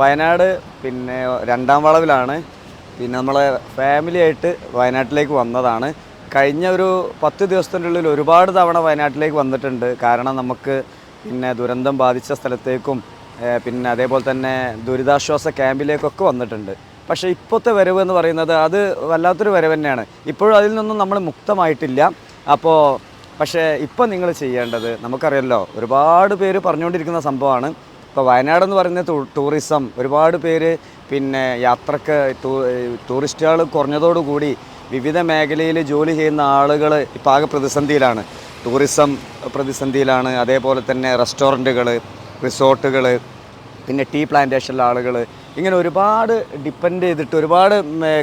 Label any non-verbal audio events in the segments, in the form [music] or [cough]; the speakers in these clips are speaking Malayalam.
വയനാട് പിന്നെ രണ്ടാം വളവിലാണ്. പിന്നെ നമ്മളെ ഫാമിലി ആയിട്ട് വയനാട്ടിലേക്ക് വന്നതാണ്. കഴിഞ്ഞ ഒരു പത്ത് ദിവസത്തിന്റെ ഉള്ളിൽ ഒരുപാട് തവണ വയനാട്ടിലേക്ക് വന്നിട്ടുണ്ട്. കാരണം നമുക്ക് പിന്നെ ദുരന്തം ബാധിച്ച സ്ഥലത്തേക്കും പിന്നെ അതേപോലെ തന്നെ ദുരിതാശ്വാസ ക്യാമ്പിലേക്കൊക്കെ വന്നിട്ടുണ്ട്. പക്ഷേ ഇപ്പോഴത്തെ വരവ് എന്ന് പറയുന്നത് അത് വല്ലാത്തൊരു വരവ് തന്നെയാണ്. ഇപ്പോഴും അതിൽ നിന്നും നമ്മൾ മുക്തമായിട്ടില്ല. അപ്പോൾ പക്ഷേ ഇപ്പം നിങ്ങൾ ചെയ്യേണ്ടത് നമുക്കറിയാമല്ലോ ഒരുപാട് പേര് പറഞ്ഞുകൊണ്ടിരിക്കുന്ന സംഭവമാണ്. ഇപ്പോൾ വയനാട് എന്ന് പറയുന്ന ടൂറിസം ഒരുപാട് പേര് പിന്നെ യാത്രയ്ക്ക് ടൂറിസ്റ്റുകൾ കുറഞ്ഞതോടുകൂടി വിവിധ മേഖലയിൽ ജോലി ചെയ്യുന്ന ആളുകൾ ഇപ്പോൾ ആകെ പ്രതിസന്ധിയിലാണ്. ടൂറിസം പ്രതിസന്ധിയിലാണ്. അതേപോലെ തന്നെ റെസ്റ്റോറന്റുകൾ റിസോർട്ടുകൾ പിന്നെ ടീ പ്ലാന്റേഷനിലെ ആളുകൾ. ഇങ്ങനെ ഒരുപാട് ഡിപ്പെൻഡ് ചെയ്തിട്ട് ഒരുപാട്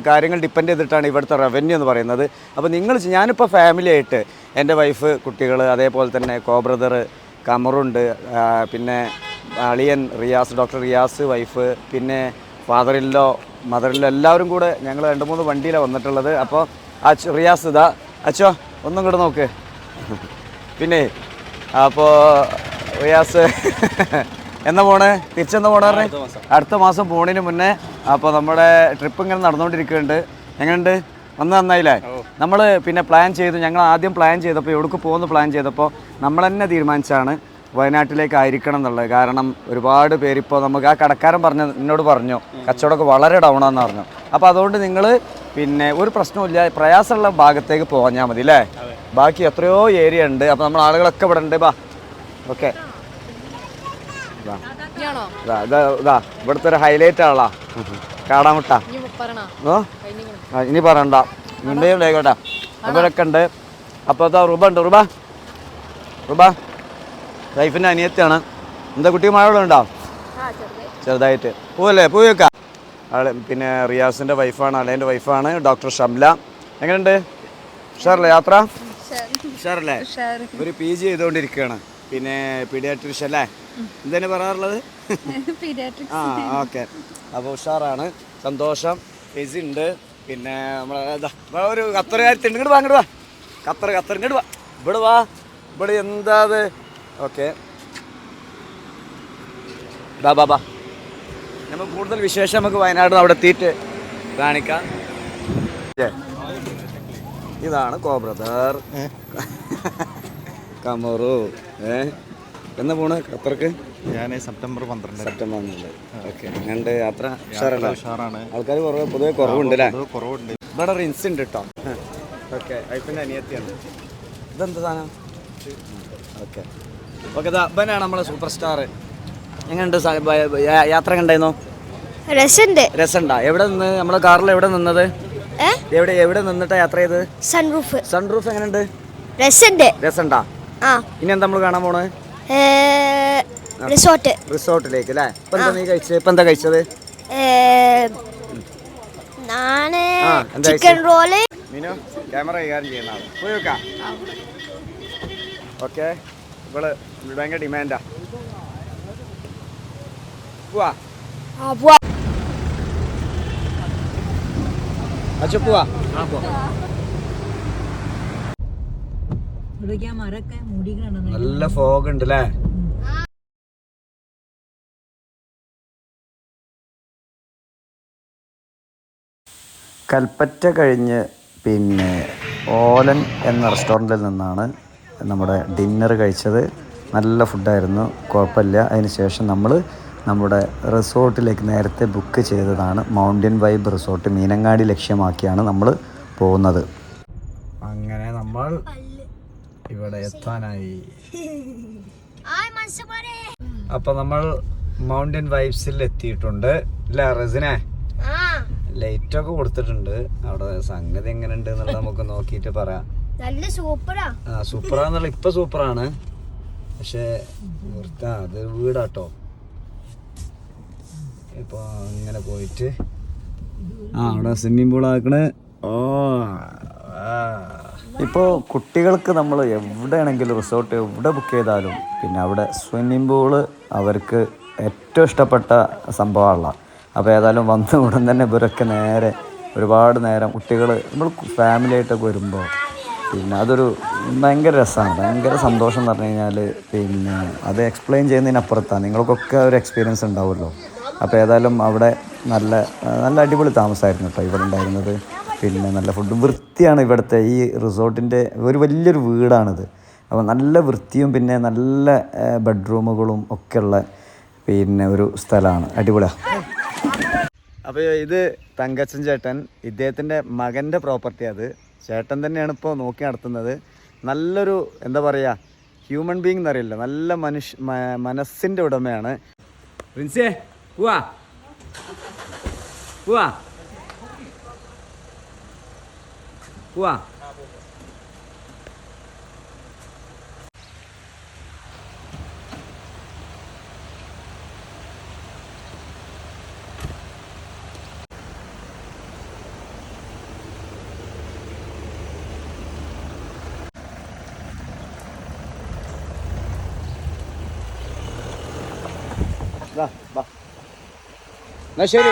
കാര്യങ്ങൾ ഡിപ്പെൻഡ് ചെയ്തിട്ടാണ് ഇവിടുത്തെ റവന്യൂ എന്ന് പറയുന്നത്. അപ്പോൾ നിങ്ങൾ ഞാനിപ്പോൾ ഫാമിലി ആയിട്ട് എന്റെ വൈഫ് കുട്ടികൾ അതേപോലെ തന്നെ കോബ്രദർ കമറുണ്ട്. പിന്നെ അളിയൻ റിയാസ് ഡോക്ടർ റിയാസ് വൈഫ് പിന്നെ മദർ ഇല്ലോ എല്ലാവരും കൂടെ ഞങ്ങൾ രണ്ട് മൂന്ന് വണ്ടിയിലാണ് വന്നിട്ടുള്ളത്. അപ്പോൾ അച്ഛ റിയാസ് ഇതാ. അച്ഛോ ഒന്നും കൂടെ നോക്ക്. പിന്നെ അപ്പോൾ റിയാസ് എന്നാ പോണ്? തിരിച്ചെന്നാ പോണ പറഞ്ഞേ? അടുത്ത മാസം. പോണിന് മുന്നേ അപ്പോൾ നമ്മുടെ ട്രിപ്പ് ഇങ്ങനെ നടന്നുകൊണ്ടിരിക്കുന്നുണ്ട്. എങ്ങനെയുണ്ട്? വന്ന് നന്നായില്ലേ? നമ്മൾ പിന്നെ പ്ലാൻ ചെയ്തു. ഞങ്ങൾ ആദ്യം പ്ലാൻ ചെയ്തപ്പോൾ എവിടേക്ക് പോകുന്നു പ്ലാൻ ചെയ്തപ്പോൾ നമ്മൾ തന്നെ തീരുമാനിച്ചാണ് വയനാട്ടിലേക്ക് ആയിരിക്കണം എന്നുള്ളത്. കാരണം ഒരുപാട് പേരിപ്പോൾ നമുക്ക് ആ കടക്കാരൻ പറഞ്ഞ എന്നോട് പറഞ്ഞു. കച്ചവടമൊക്കെ വളരെ ഡൗൺ ആണെന്ന് പറഞ്ഞു. അപ്പോൾ അതുകൊണ്ട് നിങ്ങൾ പിന്നെ ഒരു പ്രശ്നമില്ല പ്രയാസമുള്ള ഭാഗത്തേക്ക് പോകാഞ്ഞാൽ മതി അല്ലേ? ബാക്കി എത്രയോ ഏരിയ ഉണ്ട്. അപ്പോൾ നമ്മൾ ആളുകളൊക്കെ ഇവിടെ ഉണ്ട്. ബാ. ഓക്കെ. ഇതാ. ഇവിടുത്തെ ഒരു ഹൈലൈറ്റ് ആളാ. കാടാമുട്ട. ഇനി പറയണ ഇനി പറയണ്ട. മുണ്ടയും ഉണ്ടായിക്കോട്ടെ ഇവരൊക്കെ ഉണ്ട്. അപ്പോൾ ഇതാ റുബ ഉണ്ട്. റുബ. റുബ. ലൈഫിന്റെ അനിയത്തിയാണ്. എന്താ കുട്ടി മഴ ഉണ്ടോ ചെറുതായിട്ട്. പോവല്ലേ? പോയി വെക്കാം. ആൾ പിന്നെ റിയാസിന്റെ വൈഫാണ് അലേന്റെ വൈഫാണ് ഡോക്ടർ ഷംല. എങ്ങനെയുണ്ട്? ഉഷാറല്ലേ യാത്ര? ഉഷാറല്ലേ? ഒരു പി ജി ചെയ്തുകൊണ്ടിരിക്കുകയാണ് പിന്നെ പീഡിയാട്രിഷ്യൻ അല്ലേ? എന്താണ് പറയാറുള്ളത്? ആ ഓക്കെ. അപ്പോൾ ഉഷാറാണ്. സന്തോഷം. ഫെസി ഉണ്ട്. പിന്നെ നമ്മളെ ഒരു കത്തറുകാരി ഉണ്ട് ഇങ്ങോട്ട് വാ ഇങ്ങോട്ട് വാ. കത്തറ് ഖത്തർ ഇങ്ങോട്ട് വാ. ഇവിടെ വാ. ഇവിടെ എന്താ ഓക്കെ. ബാ ബാ ബാ. നമുക്ക് കൂടുതൽ വിശേഷം നമുക്ക് വയനാട് അവിടെ എത്തിയിട്ട് കാണിക്കാം. ഇതാണ് കോ ബ്രദർ. കമറു. ഏ? എന്നാ പോണ് ഖത്തർക്ക്? ഞാൻ സെപ്റ്റംബർ പന്ത്രണ്ട് സെപ്റ്റംബർ പന്ത്രണ്ട് ഓക്കെ. ഞണ്ട് യാത്ര? ഉഷാറല്ലേ? ഉഷാറാണ്. ആൾക്കാർ കുറവ് പൊതുവെ കുറവുണ്ട് അല്ലേ കുറവുണ്ട്. ഇവിടെ റിൻസ് ഉണ്ട് കേട്ടോ ഓക്കെ. ഐഫിന്റെ അനിയത്തിയാണ്. ഇതെന്താ സാധനം? ഓക്കെ. ഓക്കെ ഇവനാണ് നമ്മളെ സൂപ്പർ സ്റ്റാർ എങ്ങനെയുണ്ട് യാത്ര കണ്ടായിരുന്നോ? രസണ്ട്. രസണ്ടാ. എവിടെ നിന്ന് നമ്മളെ കാറിൽ എവിടെ നിന്നത്? എവിടെ എവിടെ നിന്നിട്ടാ യാത്ര ചെയ്ത് സൺറൂഫ് സൺറൂഫ് എങ്ങനെയുണ്ട്? രസണ്ട്. രസണ്ടാ? ആ. ഇനി എന്താ നമ്മൾ കാണാൻ പോണത് ഏ, റിസോർട്ട്. റിസോർട്ടിലേക്ക് അല്ലേ? ഇപ്പൊ എന്താ നീ കഴിച്ചത്? ഇപ്പൊ എന്താ കഴിച്ചത്? ചിക്കൻ റോൾ മീനു ക്യാമറ കൈകാര്യം ചെയ്യുന്ന പോയി വെക്കാം ഓക്കെ. ഇവൾ ഭയങ്കര ഡിമാൻഡാ പോവാ. ആ, പോവാ. അച്ഛ പോവാ. ഇവിടേക്ക് ആ മരമൊക്കെ മൂടിക്കണം നല്ല ഫോഗ് ഉണ്ട് അല്ലേ കൽപ്പറ്റ കഴിഞ്ഞ് പിന്നെ ഓലൻ എന്ന റെസ്റ്റോറന്റിൽ നിന്നാണ് നമ്മുടെ ഡിന്നർ കഴിച്ചത് നല്ല ഫുഡായിരുന്നു. കുഴപ്പമില്ല. അതിന് ശേഷം നമ്മൾ നമ്മുടെ റിസോർട്ടിലേക്ക് നേരത്തെ ബുക്ക് ചെയ്തതാണ്. മൗണ്ടൻ വൈബ് റിസോർട്ട് മീനങ്ങാടി ലക്ഷ്യമാക്കിയാണ് നമ്മൾ പോകുന്നത്. അങ്ങനെ നമ്മൾ ഇവിടെ എത്താനായി. അപ്പൊ നമ്മൾ മൗണ്ടൻ വൈബ്സിൽ എത്തിയിട്ടുണ്ട്. അല്ലേ റസിനെ? ആ, ലൈറ്റ് ഒക്കെ കൊടുത്തിട്ടുണ്ട്. അവിടെ സംഗതി എങ്ങനെയുണ്ട് എന്നുള്ളത് നമുക്ക് നോക്കിയിട്ട് പറയാം. നല്ല സൂപ്പറാ. ആ സൂപ്പറാന്നുള്ള ഇപ്പൊ സൂപ്പറാണ്. പക്ഷെ നിർത്താ അത് വീടാട്ടോ. ഇപ്പൊ അങ്ങനെ പോയിട്ട് ആ അവിടെ സ്വിമ്മിംഗ് പൂൾ ആക്കണേ. ഓ ഇപ്പോൾ കുട്ടികൾക്ക് നമ്മൾ എവിടെയാണെങ്കിലും റിസോർട്ട് എവിടെ ബുക്ക് ചെയ്താലും പിന്നെ അവിടെ സ്വിമ്മിംഗ് പൂൾ അവർക്ക് ഏറ്റവും ഇഷ്ടപ്പെട്ട സംഭവമാണ് അപ്പോൾ ഏതായാലും വന്ന ഉടൻ തന്നെ ഇവരൊക്കെ നേരെ ഒരുപാട് നേരം കുട്ടികൾ നമ്മൾ ഫാമിലിയായിട്ടൊക്കെ വരുമ്പോൾ പിന്നെ അതൊരു ഭയങ്കര രസമാണ്. ഭയങ്കര സന്തോഷം എന്ന് പറഞ്ഞു കഴിഞ്ഞാൽ പിന്നെ അത് എക്സ്പ്ലെയിൻ ചെയ്യുന്നതിനപ്പുറത്താണ് നിങ്ങൾക്കൊക്കെ ഒരു എക്സ്പീരിയൻസ് ഉണ്ടാവുമല്ലോ. അപ്പോൾ ഏതായാലും അവിടെ നല്ല നല്ല അടിപൊളി താമസമായിരുന്നു കേട്ടോ ഇവിടെ ഉണ്ടായിരുന്നത്. പിന്നെ നല്ല ഫുഡും വൃത്തിയാണ് ഇവിടുത്തെ ഈ റിസോർട്ടിന്റെ ഒരു വലിയൊരു വീടാണിത്. അപ്പോൾ നല്ല വൃത്തിയും പിന്നെ നല്ല ബെഡ്റൂമുകളും ഒക്കെയുള്ള പിന്നെ ഒരു സ്ഥലമാണ്. അടിപൊളിയാണ് അപ്പോൾ ഇത് തങ്കച്ചൻ ചേട്ടൻ ഇദ്ദേഹത്തിന്റെ മകന്റെ പ്രോപ്പർട്ടി അത്. ചേട്ടൻ തന്നെയാണ് ഇപ്പോൾ നോക്കി നടത്തുന്നത്. നല്ലൊരു എന്താ പറയുക ഹ്യൂമൻ ബീങ് എന്നറിയില്ല നല്ല മനുഷ്യ മനസ്സിന്റെ ഉടമയാണ്. പ്രിൻസേ പോവാ. പോവാ. പോവാ. വാ വാ എന്നാ ശരി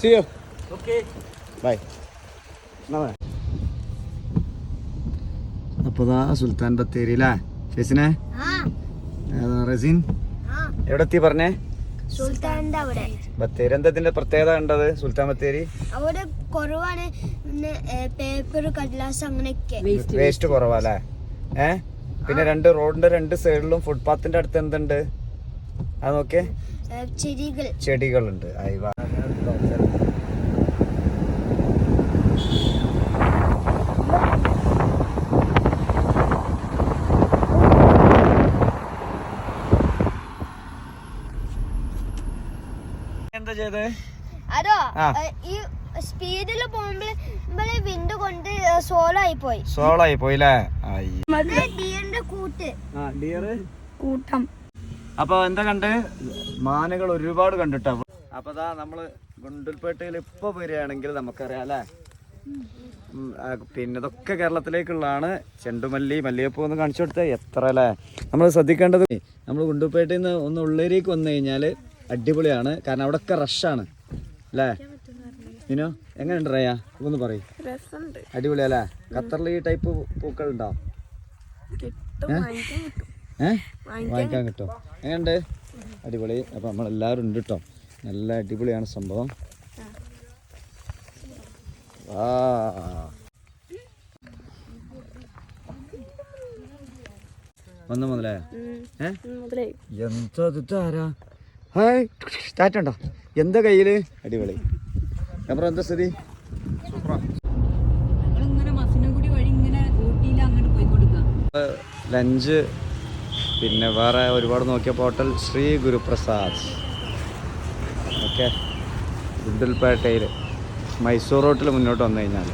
സി യു ഓക്കെ ബൈ അപ്പോൾ ദാ സുൽത്താൻ ബത്തേരി അല്ലേ ഏതാ റസീൻ? ആ. എവിടെ എത്തി പറഞ്ഞേ? സുൽത്താന്റെ അവിടെ. ബത്തേരി. എന്താ ഇതിന്റെ പ്രത്യേകത കണ്ടത് സുൽത്താൻ ബത്തേരി? അവിടെ കുറവാണ്. പേപ്പർ കടലാസ് അങ്ങനെയൊക്കെ. വേസ്റ്റ് കുറവല്ലേ ഏ? പിന്നെ രണ്ട് റോഡിന്റെ രണ്ട് സൈഡിലും ഫുട്പാത്തിന്റെ അടുത്ത് എന്തുണ്ട്? അത് ചെടികൾ. ചെടികളുണ്ട്. അയവ എന്താ ചെയ്തേ? അതോ ഈ സ്പീഡിൽ പോകുമ്പോൾ വിൻഡ് കൊണ്ട് സോളോ ആയി പോയി സോളായി പോയില്ലേ ഡിയറിന്റെ കൂട്ട്. കൂട്ടം. അപ്പൊ എന്താ കണ്ട്? മാനകൾ ഒരുപാട് കണ്ടിട്ടാ. അപ്പൊ അതാ നമ്മൾ ഗുണ്ടൽപേട്ടയിൽ ഇപ്പൊ വരികയാണെങ്കിൽ നമുക്കറിയാം അല്ലേ? പിന്നെ ഇതൊക്കെ കേരളത്തിലേക്കുള്ളതാണ്. ചെണ്ടുമല്ലി മല്ലിയപ്പൂ ഒന്ന് കാണിച്ചു കൊടുത്താൽ എത്ര അല്ലേ? നമ്മൾ ശ്രദ്ധിക്കേണ്ടത് നമ്മൾ ഗുണ്ടുപേട്ടയിൽ നിന്ന് ഒന്ന് ഉള്ളേരിക്ക് വന്നു കഴിഞ്ഞാൽ അടിപൊളിയാണ്. കാരണം അവിടെ ഒക്കെ റഷാണ് അല്ലേ? ഇനോ എങ്ങനെയുണ്ട് റയാ? ഒന്ന് പറയും. അടിപൊളിയല്ലേ ഖത്തറിൽ ഈ ടൈപ്പ് പൂക്കൾ വാങ്ങിക്കാൻ കിട്ടും. എങ്ങനെയുണ്ട്? അടിപൊളി. അപ്പം നമ്മളെല്ലാവരും ഉണ്ട് കേട്ടോ നല്ല അടിപൊളിയാണ് സംഭവം. വന്നു മുതലേ? എന്താ ഇത് ആരാ? ഹായ്. ടാറ്റണ്ടോ എന്താ കയ്യിൽ? അടിപൊളി. അപ്പുറം എന്താ സ്ഥിതി? ലഞ്ച് പിന്നെ വേറെ ഒരുപാട് നോക്കിയപ്പോൾ ഹോട്ടൽ ശ്രീ ഗുരുപ്രസാദ്. ഓക്കെ. ഗുണ്ടൽപേട്ടയിൽ മൈസൂർ റോട്ടിൽ മുന്നോട്ട് വന്നു കഴിഞ്ഞാൽ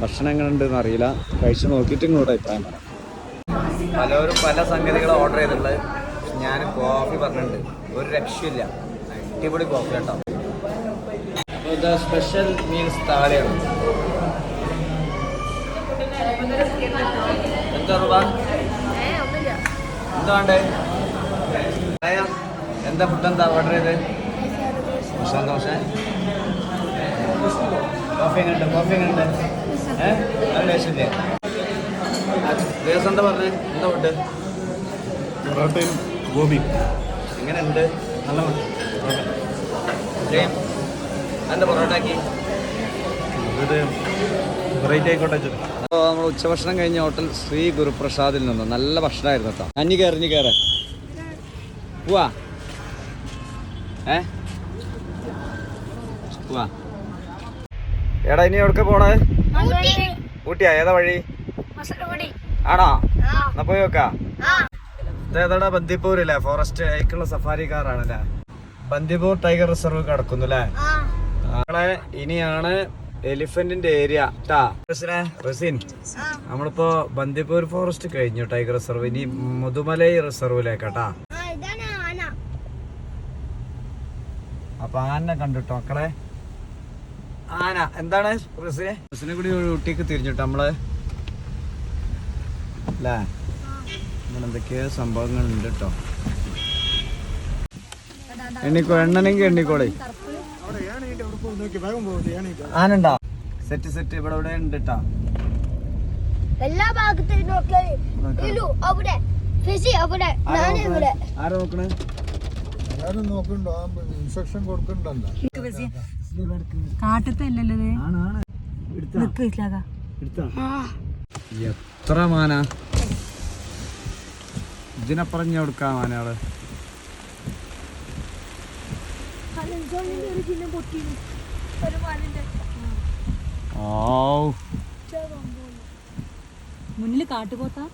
ഭക്ഷണം എങ്ങനെ ഉണ്ടെന്ന് അറിയില്ല. കഴിച്ച് നോക്കിയിട്ട് ഇങ്ങോട്ട് അഭിപ്രായം പറയാം പലരും പല സംഗതികളും ഓർഡർ ചെയ്തിട്ടുള്ളത്. ഞാൻ കോഫി പറഞ്ഞിട്ടുണ്ട്. ഒരു രക്ഷയില്ല. അടിപൊളി കോഫി കേട്ടോ. അപ്പോൾ ഇത് സ്പെഷ്യൽ മീൻസ് താളിയാണ്. എന്താ എന്താ വേണ്ടേ എന്താ ഫുഡ് എന്താ ഓർഡർ ചെയ്ത്? മസാല ദോശ കോഫി എങ്ങനെയുണ്ട് കോഫി എങ്ങനെയുണ്ട് ഏഹ് നല്ല ടേസ്റ്റ് ഇല്ലേ ദിവസം എന്താ പറഞ്ഞേ? എന്താ ഫുഡ് പൊറോട്ടയും ഗോപി എങ്ങനെയുണ്ട്? നല്ല എന്താ പൊറോട്ട ആക്കി ഇത് വെറൈറ്റി ആയിക്കോട്ടെ അപ്പോൾ നമ്മൾ ഉച്ചഭക്ഷണം കഴിഞ്ഞ ഹോട്ടൽ ശ്രീ ഗുരുപ്രസാദിൽ നിന്ന് നല്ല ഭക്ഷണമായിരുന്നു കേട്ടോ. അഞ്ഞു കയറിഞ്ഞു കയറാൻ കയറി. പോവാ. ഏ? പോവാ. എടാ ഇനി എവിടെ പോണേ? ഊട്ടിയാ? ഏതാ വഴി? ആണോ? എന്നാ പോയി നോക്കാ. ഇതേതാടാ ബന്ദിപ്പൂർ അല്ലേ ഫോറസ്റ്റ് ആയിക്കുള്ള സഫാരി കാറാണല്ലേ ബന്ദിപ്പൂർ ടൈഗർ റിസർവ് കിടക്കുന്നു അല്ലേ ഇനിയാണ് എലിഫന്റിന്റെ ഏരിയ. റസിൻ നമ്മളിപ്പോ ബന്ദിപ്പൂർ ഫോറസ്റ്റ് കഴിഞ്ഞു ടൈഗർ റിസർവ് ഇനി മുതുമലൈ റിസർവിലേക്കാട്ടാ അപ്പൊ ആന കണ്ടിട്ടോ മക്കളെ? ആന എന്താണ് റസിനെ? റസിനെ കൂടി ഊട്ടിക്ക് തിരിഞ്ഞിട്ടോ നമ്മൾ. അല്ലേ അങ്ങനെ എന്തൊക്കെയോ സംഭവങ്ങൾ ഉണ്ട് കേട്ടോ എണ്ണിക്കോ എണ്ണനെങ്കിൽ എണ്ണിക്കോളേ. ആനുണ്ടോ? Set set. ഇവിടെ ഇവിടെ ഉണ്ട് കേട്ടാ എല്ലാ ഭാഗത്തും നോക്കിയാൽ ഇലു അവിടെ. ഫിസി അവിടെ. ഞാൻ ഇവിടെ. ആരാ നോക്കണേ? എല്ലാരും നോക്കണ്ടോ? ആ ഇൻസ്ട്രക്ഷൻ കൊടുക്കണ്ടല്ലോ. കാട്ടത്തെ അല്ലല്ലോ ഇത്. നിക്ക് എത്ര മാന? ഇതിനെ പറഞ്ഞു കൊടുക്കാം മാനകൾ ഓ മുന്നിൽ കാട്ടുപോത്താ.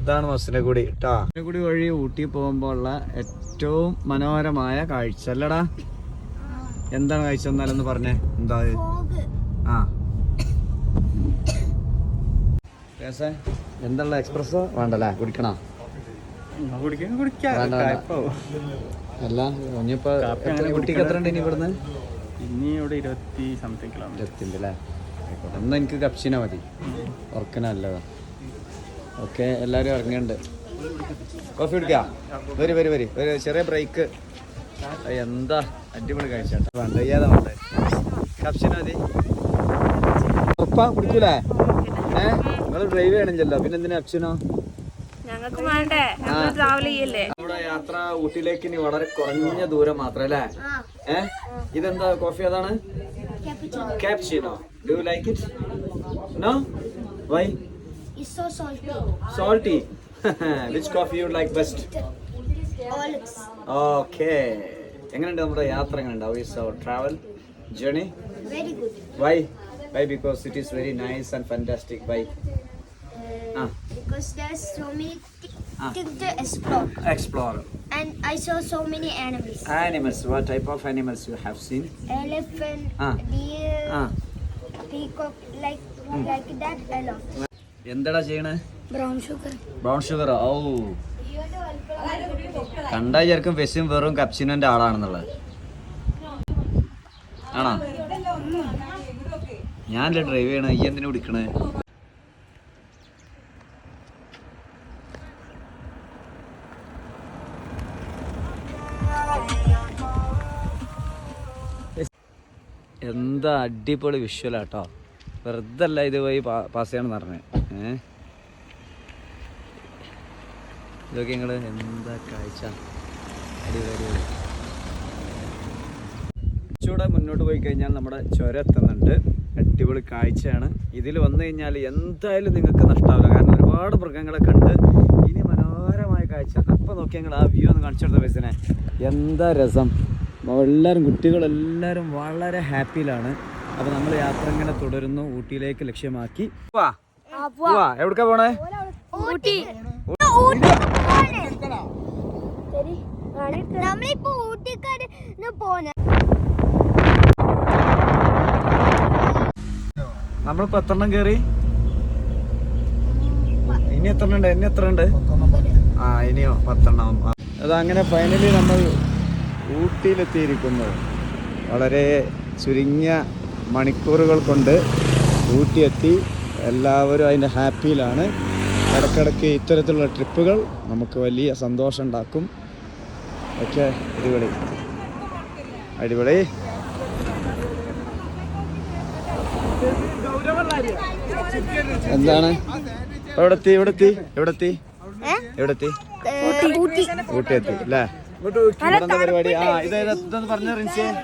ഇതാണ് മസിനഗുടി കേട്ടാ മസിനഗുടി വഴി ഊട്ടി പോകുമ്പോൾ ഉള്ള ഏറ്റവും മനോഹരമായ കാഴ്ച അല്ലടാ? എന്താണ് കാഴ്ച എന്നാലെന്ന് പറഞ്ഞേ. എന്താ? ആ. രസേ? എന്തുള്ള എക്സ്പ്രസ് വേണ്ടല്ലേ? കുടിക്കണോ. അല്ല ഇനിയിപ്പോ കുട്ടിക്ക് എത്ര ഉണ്ട് ഇനി ഇവിടുന്ന്? ഇനി ഇവിടെ ഇരുപത്തി സംതിങ് കിലോമീറ്റർ ഇരുപത്തിണ്ട് അല്ലേ ആയിക്കോട്ടെ എനിക്ക് കപ്സിന മതി. ഉറക്കന നല്ലതാ. ഓക്കെ എല്ലാവരും ഇറങ്ങിയുണ്ട് കോഫി കുടിക്കാം? വരി വരി വരി. ഒരു ചെറിയ ബ്രേക്ക് എന്താ? അടിപൊളി കാഴ്ച. വേണ്ട കപ്സിന മതി. ഉറപ്പാ കുടിക്കൂലേ? ഏ? നിങ്ങൾ ഡ്രൈവ് ചെയ്യണില്ലല്ലോ. പിന്നെ എന്തിനാ കപ്സിനോ ഞങ്ങൾക്ക് വേണ്ടേ? ഞങ്ങൾ ട്രാവൽ ചെയ്യല്ലേ? നമ്മുടെ യാത്ര ഊട്ടിയിലേക്ക് ഇനി വളരെ കുറഞ്ഞ ദൂരം മാത്രം അല്ലേ? ഏ ഇതെന്താ കോഫി അതാണ് cappuccino do like it no why which coffee you like best Olives. okay എങ്ങനെയുണ്ട് നമ്മുടെ യാത്ര എങ്ങനെയുണ്ട് journey Very good. why why because it is very nice and fantastic why Uh, Ah. Because there's so many Ah. explore. explore And I saw so many animals. animals what type of animals you have seen Elephant, Ah. deer, ah peacock, like mm. like that a lot. എന്താടാ ചെയ്യണേ Brown sugar. ബ്രൗൺ ഷുഗർ ഓ കണ്ടാ ചേർക്കും വെസും വെറും കപ്സിനോന്റെ ആളാണെന്നുള്ളത് ആണോ ഞാനല്ലേ ഡ്രൈവ് ചെയ്യണേ ഈ എന്തിനു കുടിക്കണേ എന്താ അടിപൊളി വിഷ്വലാട്ടോ വെറുതെ അല്ല ഇത് പോയി പാസ് ചെയ്യണമെന്ന് പറഞ്ഞത് ഏഹ് ഇതൊക്കെ നിങ്ങൾ എന്താ കാഴ്ച? അടിപൊളി. കുറച്ചുകൂടെ മുന്നോട്ട് പോയി കഴിഞ്ഞാൽ നമ്മുടെ ചുരം എത്തുന്നുണ്ട്. അടിപൊളി കാഴ്ചയാണ്. ഇതിൽ വന്നു കഴിഞ്ഞാൽ എന്തായാലും നിങ്ങൾക്ക് നഷ്ടാവില്ല. കാരണം ഒരുപാട് മൃഗങ്ങളെ കണ്ട് ഇനി മനോഹരമായ കാഴ്ച. അപ്പോൾ നോക്കി ഞങ്ങൾ ആ വ്യൂ ഒന്ന് കാണിച്ചു കൊടുത്ത എന്താ രസം? എല്ലാവരും കുട്ടികളെല്ലാവരും വളരെ ഹാപ്പിയിലാണ്. അപ്പോൾ നമ്മൾ യാത്ര ഇങ്ങനെ തുടരുന്നു. ഊട്ടിയിലേക്ക് ലക്ഷ്യമാക്കി. എവിടക്കാ പോണേ? ഊട്ടി. നമ്മളിപ്പോ ഊട്ടിക്കാര് പോണ. നമ്മളിപ്പോ എത്ര എണ്ണം കയറി ഇനി എത്ര ഉണ്ട്? ഇനി എത്ര ഉണ്ട്? ആ ഇനിയോ പത്തെണ്ണം. അതങ്ങനെ അത് അങ്ങനെ ഫൈനലി നമ്മൾ ഊട്ടിയിലെത്തിയിരിക്കുന്നു. വളരെ ചുരുങ്ങിയ മണിക്കൂറുകൾ കൊണ്ട് ഊട്ടിയെത്തി എല്ലാവരും അതിന്റെ ഹാപ്പിയിലാണ്. ഇടയ്ക്കിടയ്ക്ക് ഇത്തരത്തിലുള്ള ട്രിപ്പുകൾ നമുക്ക് വലിയ സന്തോഷം ഉണ്ടാക്കും. ഓക്കെ അടിപൊളി. അടിപൊളി. എന്താണ്? എവിടെത്തി എവിടെത്തി എവിടെത്തി? എവിടെത്തി? ഊട്ടി. എത്തി അല്ലേ? പരിപാടി. ആ ഇത് പറഞ്ഞ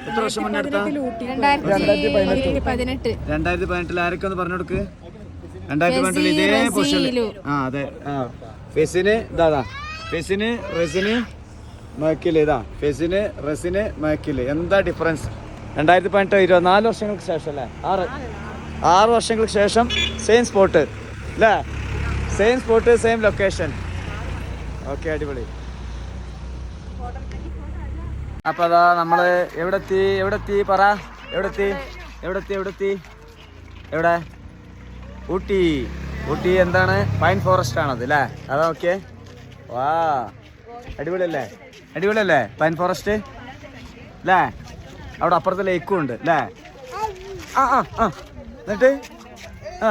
എത്ര വർഷം മുന്നേ എടുത്താ? രണ്ടായിരത്തി പതിനെട്ട്. രണ്ടായിരത്തി പതിനെട്ടിൽ ആരൊക്കെ ഒന്ന് പറഞ്ഞു കൊടുക്ക്? രണ്ടായിരത്തി പതിനെട്ടിൽ ഇതേ പൊസിഷനിൽ ആ അതെ. ആ ഫെസിന് ഇതാ ഫെസിന് റെസിന് മക്കിൽ ഇതാ. ഫെസിന് റെസിന് മക്കിൽ എന്താ ഡിഫറൻസ് രണ്ടായിരത്തി പതിനെട്ട് ഇരുപത്തിനാല് വർഷങ്ങൾക്ക് ശേഷം അല്ലേ? ആറ്. ആറ് വർഷങ്ങൾക്ക് ശേഷം സെയിം സ്പോട്ട് അല്ലേ? Same spot same location okay അടിപൊളി. അപ്പൊ അതാ നമ്മൾ എവിടെത്തി? എവിടെ എത്തി പറ. എവിടെത്തി? എവിടെത്തി? എവിടെത്തി? എവിടെ? ഊട്ടി. ഊട്ടി എന്താണ്? പൈൻ ഫോറസ്റ്റ് ആണത് അല്ലേ അതാ ഓക്കെ വാ. അടിപൊളിയല്ലേ? അടിപൊളിയല്ലേ? Pine forest? അല്ലേ അവിടെ അപ്പുറത്തെ ലേക്കും ഉണ്ട് അല്ലേ ആ ആ ആ. എന്നിട്ട്? ആ.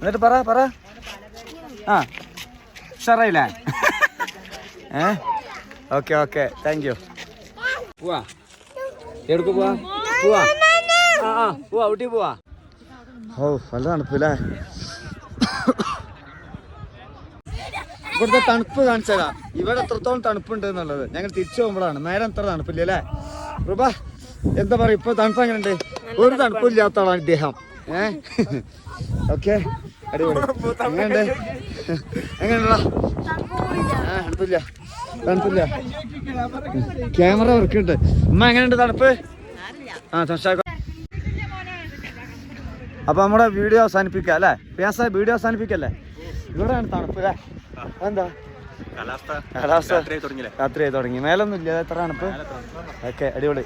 എന്നിട്ട് പറ പറ. ആ. ഉഷാറായില്ലേ? [laughs] ഏ? Okay okay. Thank you. പോവാ. എവിടേക്ക് പോവാ. പോവാ. ആ ആ പോവാ ഊട്ടി പോവാ. ഓ നല്ല തണുപ്പില്ലേ ഇവിടുത്തെ തണുപ്പ് കാണിച്ചാ ഇവിടെ എത്രത്തോളം തണുപ്പുണ്ട് എന്നുള്ളത്. ഞങ്ങൾ തിരിച്ചു പോകുമ്പോഴാണ്. നേരം എത്ര തണുപ്പില്ല അല്ലേ റുബ എന്താ പറയാ ഇപ്പൊ തണുപ്പ് അങ്ങനെ ഉണ്ട് ഒരു തണുപ്പില്ലാത്ത ആളാണ് ഇദ്ദേഹം. ഏ? ഓക്കെ. അടിപൊളി. എങ്ങനെയുണ്ട്? എങ്ങനെയുണ്ടോ തണുപ്പില്ല. തണുപ്പില്ല ക്യാമറ വർക്കുണ്ട്. ഉമ്മ എങ്ങനെയുണ്ട് തണുപ്പ്? ആ സംസാരിക്കാം. അപ്പൊ നമ്മുടെ വീഡിയോ അവസാനിപ്പിക്കുക അല്ലേ? പ്യാസ വീഡിയോ അവസാനിപ്പിക്കല്ലേ? ഇവിടെയാണ് തണുപ്പ് അല്ലേ? എന്താ കാലാവസ്ഥ. രാത്രിയായി തുടങ്ങി. മേലൊന്നും ഇല്ല എത്ര തണുപ്പ്. ഓക്കെ അടിപൊളി.